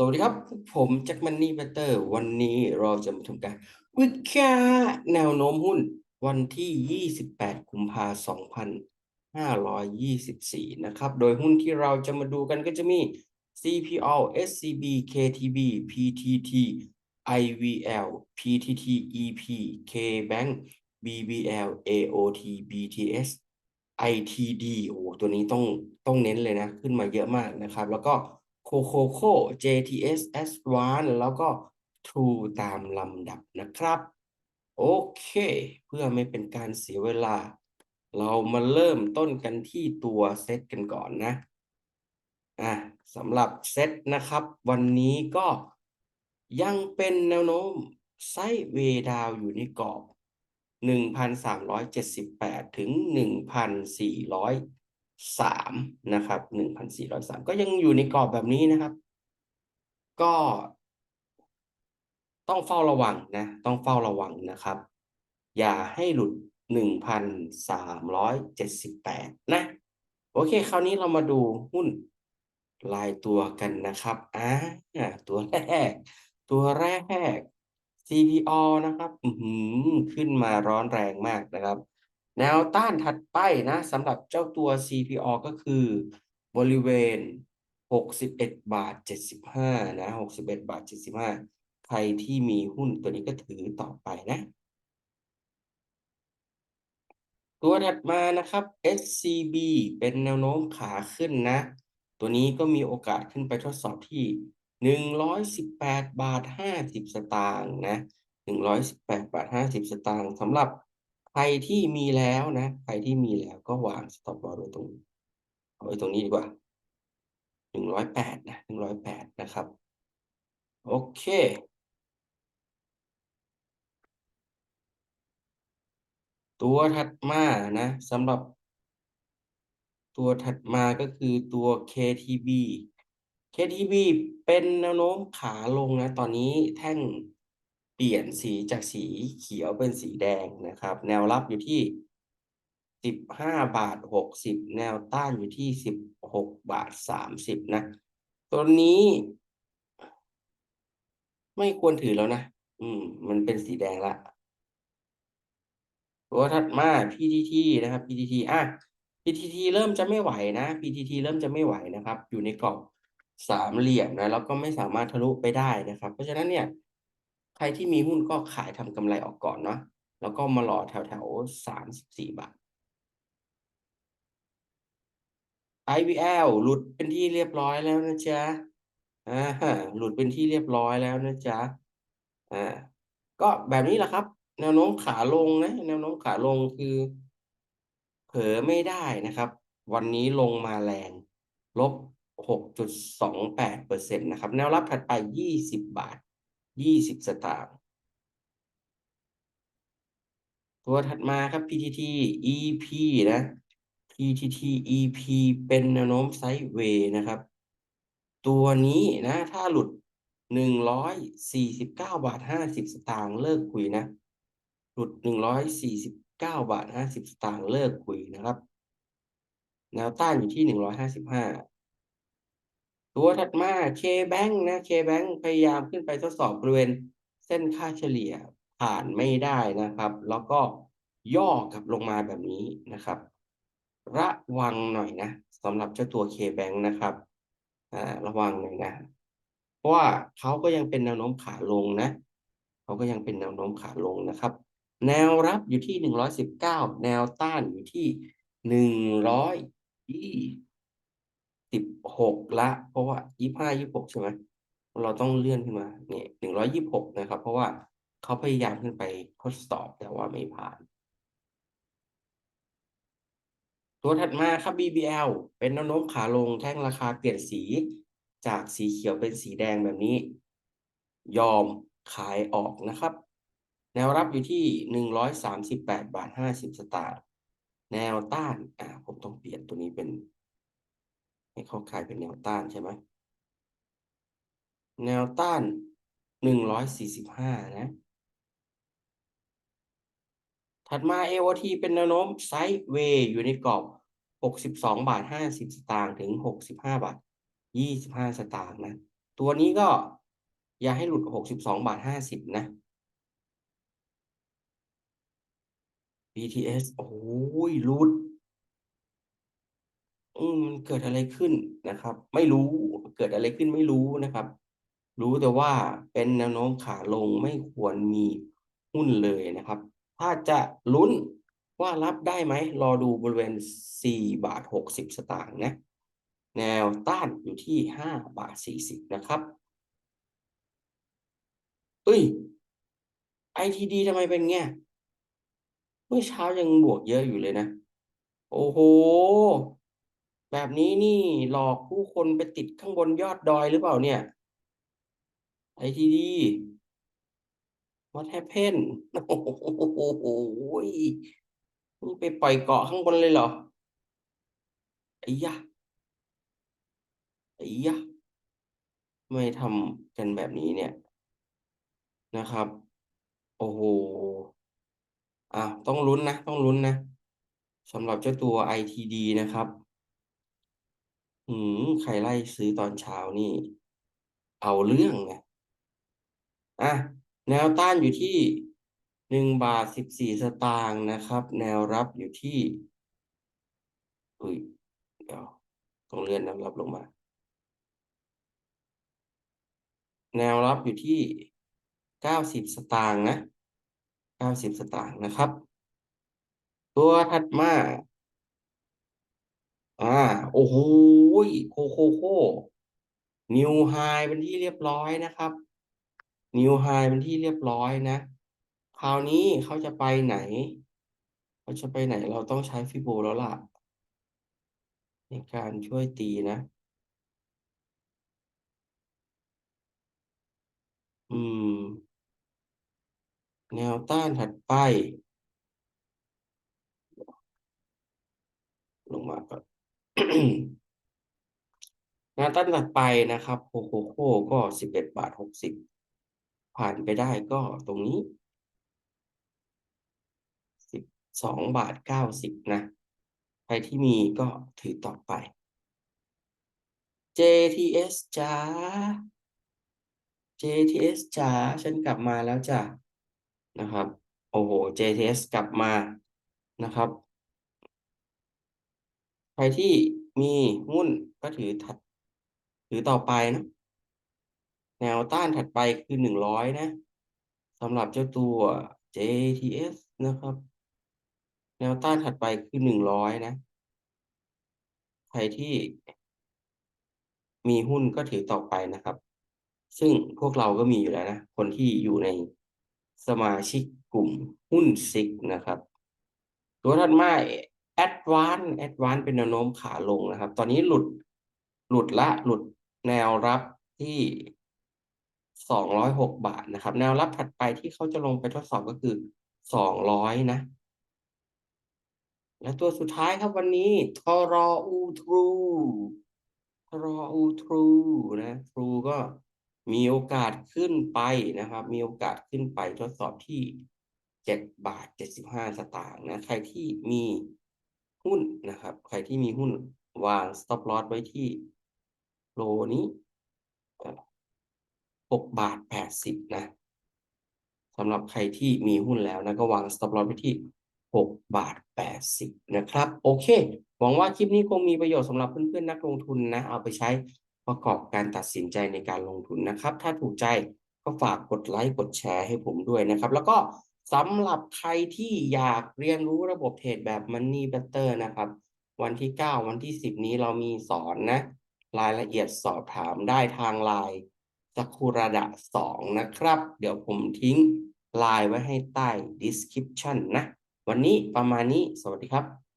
สวัสดีครับ ผมแจ็คมันนี่เบเตอร์ วันนี้เราจะมาทำการวิเคราะห์แนวโน้มหุ้นวันที่ 28 กุมภาพันธ์ 2524 นะครับ โดยหุ้นที่เราจะมาดูกันก็จะมี CPO SCB KTB PTT IVL PTT EP KBank BBL AOT BTS ITD โอ้โหตัวนี้ต้องต้องเน้นเลยนะ ขึ้นมาเยอะมากนะครับ แล้วก็ COCOCO JTS Advance แล้วก็ True ตามลำดับนะครับ โอเค เพื่อไม่เป็นการเสียเวลา เรามาเริ่มต้นกันที่ตัวเซตกันก่อนนะอะสำหรับเซตนะครับ วันนี้ก็ยังเป็นแนวโน้มไซเวดาวอยู่ในกรอบ 1,378 ถึง 1,403นะครับ1,403 ก็ยังอยู่ในกรอบแบบนี้นะครับ ก็ ต้องเฝ้าระวังนะ ต้องเฝ้าระวังนะครับ อย่าให้หลุด 1,378 นะ โอเค คราวนี้เรามาดูหุ้นรายตัวกันนะครับอ่าตัวแรก ตัวแรก CPO นะครับอือขึ้นมาร้อนแรงมากนะครับ แนวต้านถัดไปนะสำหรับเจ้าตัว CPO ก็คือบริเวณ 61 บาท 75 นะ 61 บาท 75 ใครที่มีหุ้นตัวนี้ก็ถือต่อไปนะ ตัวถัดมานะครับ SCB เป็นแนวโน้มขาขึ้นนะ ตัวนี้ก็มีโอกาสขึ้นไปทดสอบที่ 118 บาท 50 สตางค์นะ 118 บาท 50 สตางค์สำหรับ รที่มีแล้วนะ ใครที่มีแล้วก็วาง stop loss ไว้ตรงนี้เอาไว้ตรงนี้ดีกว่า108นะ108นะครับ โอเค ตัวถัดมานะสำหรับตัวถัดมาก็คือตัว KTB KTB เป็นแนวโน้มขาลงนะ ตอนนี้แท่ง เปลี่ยนสีจากสีเขียวเป็นสีแดงนะครับ แนวรับอยู่ที่15บาท60แนวต้านอยู่ที่16บาท30นะตัวนี้ ไม่ควรถือแล้วนะ อืม มันเป็นสีแดงละตัวถัดมา PTT นะครับ PTT อะ PTT เริ่มจะไม่ไหวนะ PTT เริ่มจะไม่ไหวนะครับ อยู่ในกรอบสามเหลี่ยมนะแล้วก็ไม่สามารถทะลุไปได้นะครับ เพราะฉะนั้นเนี่ย ใครที่มีหุ้นก็ขายทำกำไรออกก่อนเนาะแล้วก็มารอแถวแถวสามสิบสี่บาท IVL หลุดเป็นที่เรียบร้อยแล้วนะจ๊ะอ่าหลุดเป็นที่เรียบร้อยแล้วนะจ๊ะอ่าก็แบบนี้แหละครับ แนวโน้มขาลงนะ แนวโน้มขาลงคือ เผลอไม่ได้นะครับ วันนี้ลงมาแรง ลบหกจุดสองแปดเปอร์เซ็นต์นะครับ แนวรับถัดไปยี่สิบบาท ยี่สิบสตางค์ตัวถัดมาครับ PTT EP นะ PTT EP เป็นแนวโน้มไซด์เวย์นะครับ ตัวนี้นะ ถ้าหลุดหนึ่งร้อยสี่สิบเก้าบาทห้าสิบสตางค์เลิกคุยนะ หลุดหนึ่งร้อยสี่สิบเก้าบาทห้าสิบสตางค์เลิกคุยนะครับ แนวต้านอยู่ที่หนึ่งร้อยห้าสิบห้า ตัวถัดมา K-Bank นะ K-Bank พยายามขึ้นไปทดสอบบริเวณเส้นค่าเฉลี่ยผ่านไม่ได้นะครับ แล้วก็ย่อกลับลงมาแบบนี้นะครับ ระวังหน่อยนะสำหรับเจ้าตัว K-Bank นะครับอ่าระวังหน่อยนะ เพราะว่าเขาก็ยังเป็นแนวโน้มขาลงนะเขาก็ยังเป็นแนวโน้มขาลงนะครับ แนวรับอยู่ที่หนึ่งร้อยสิบเก้าแนวต้านอยู่ที่หนึ่งร้อยยี่ สิบหกละ เพราะว่ายี่ห้ายี่หกใช่ไหมเราต้องเลื่อนขึ้นมาเนี่ยหนึ่งร้อยยี่หกนะครับ เพราะว่าเขาพยายามขึ้นไปทดสอบแต่ว่าไม่ผ่าน ตัวถัดมาครับ BBL เป็นแนวโน้มขาลงแท่งราคาเปลี่ยนสีจากสีเขียวเป็นสีแดงแบบนี้ ยอมขายออกนะครับ แนวรับอยู่ที่หนึ่งร้อยสามสิบแปดบาทห้าสิบสตางค์แนวต้านอ่าผมต้องเปลี่ยนตัวนี้เป็น ให้เขาขายเป็นแนวต้านใช่ไหมแนวต้านหนึ่งร้อยสี่สิบห้านะ ถัดมา AOT เป็นแนวโน้มไซด์เวย์อยู่ในกรอบหกสิบสองบาทห้าสิบสตางค์ถึงหกสิบห้าบาทยี่สิบห้าสตางค์นะ ตัวนี้ก็อย่าให้หลุดหกสิบสองบาทห้าสิบนะ BTS โอ้ยหลุด มันเกิดอะไรขึ้นนะครับ ไม่รู้เกิดอะไรขึ้นไม่รู้นะครับ รู้แต่ว่าเป็นแนวโน้มขาลงไม่ควรมีหุ้นเลยนะครับ ถ้าจะลุ้นว่ารับได้ไหมรอดูบริเวณ 4 บาท 60 สตางค์นะ แนวต้านอยู่ที่ 5 บาท 40 นะครับเอ้ย ITD ทำไมเป็นเงี้ยเมื่อเช้ายังบวกเยอะอยู่เลยนะ โอ้โห แบบนี้นี่หลอกผู้คนไปติดข้างบนยอดดอยหรือเปล่าเนี่ย ITD What happened โอ้โหนี่ไปปล่อยเกาะข้างบนเลยเหรอไอ้ยะไอ้ยะไม่ทำกันแบบนี้เนี่ยนะครับ โอ้โหอะต้องลุ้นนะ ต้องลุ้นนะสำหรับเจ้าตัว ITD นะครับ อืมใครไล่ซื้อตอนเช้านี่ เอาเรื่องนะอะแนวต้านอยู่ที่หนึ่งบาทสิบสี่สตางค์นะครับ แนวรับอยู่ที่อุ้ยเดี๋ยวต้องเลื่อนแนวรับลงมา แนวรับอยู่ที่เก้าสิบสตางค์นะเก้าสิบสตางค์นะครับ ตัวถัดมา อ่า โอ้โหโคโคโคนิวไฮเป็นที่เรียบร้อยนะครับนิวไฮเป็นที่เรียบร้อยนะ คราวนี้เขาจะไปไหนเขาจะไปไหนเราต้องใช้ฟิโบแล้วล่ะ ในการช่วยตีนะ อืม แนวต้านถัดไป ลงมาก่ อนแนวต้นถัดไปนะครับโคโคโคก็สิบเอ็ดบาทหกสิบผ่านไปได้ก็ตรงนี้สิบสองบาทเก้าสิบนะใครที่มีก็ถือต่อไป JTS จ้า JTS จ๋าฉันกลับมาแล้วจ้ะนะครับ โอ้โห JTS กลับมานะครับ ครที่มีหุ้นก็ถือถัดถือต่อไปนะแนวต้านถัดไปคือหนึ่งร้อยนะสำหรับเจ้าตัว JTS นะครับ แนวต้านถัดไปคือหนึ่งร้อยนะ ใครที่มีหุ้นก็ถือต่อไปนะครับ ซึ่งพวกเราก็มีอยู่แล้วนะ คนที่อยู่ในสมาชิกกลุ่มหุ้นซิกนะครับ ตัวถัดมา Advance Advance เป็นแนวโน้มขาลงนะครับ ตอนนี้หลุดหลุดละหลุดแนวรับที่สองร้อยหกบาทนะครับ แนวรับถัดไปที่เขาจะลงไปทดสอบก็คือสองร้อยนะ และตัวสุดท้ายครับวันนี้ทรออูทรูทรออูทรูนะทรูก็มีโอกาสขึ้นไปนะครับ มีโอกาสขึ้นไปทดสอบที่เจ็ดบาทเจ็ดสิบห้าสตางค์นะ ใครที่มี หุ้นนะครับ ใครที่มีหุ้นวาง stop loss ไว้ที่โลนี้หกบาทแปดสิบนะสำหรับใครที่มีหุ้นแล้วนะก็วาง stop loss ไว้ที่หกบาทแปดสิบนะครับ โอเค หวังว่าคลิปนี้คงมีประโยชน์สำหรับเพื่อนๆนักลงทุนนะ เอาไปใช้ประกอบการตัดสินใจในการลงทุนนะครับ ถ้าถูกใจก็ฝากกดไลค์กดแชร์ให้ผมด้วยนะครับ แล้วก็ สำหรับใครที่อยากเรียนรู้ระบบเทรดแบบ Money Better นะครับ วันที่ 9 วันที่ 10 นี้เรามีสอนนะ รายละเอียดสอบถามได้ทางไลน์สักคูระดะ2 นะครับ เดี๋ยวผมทิ้งไลน์ไว้ให้ใต้ description นะ วันนี้ประมาณนี้สวัสดีครับ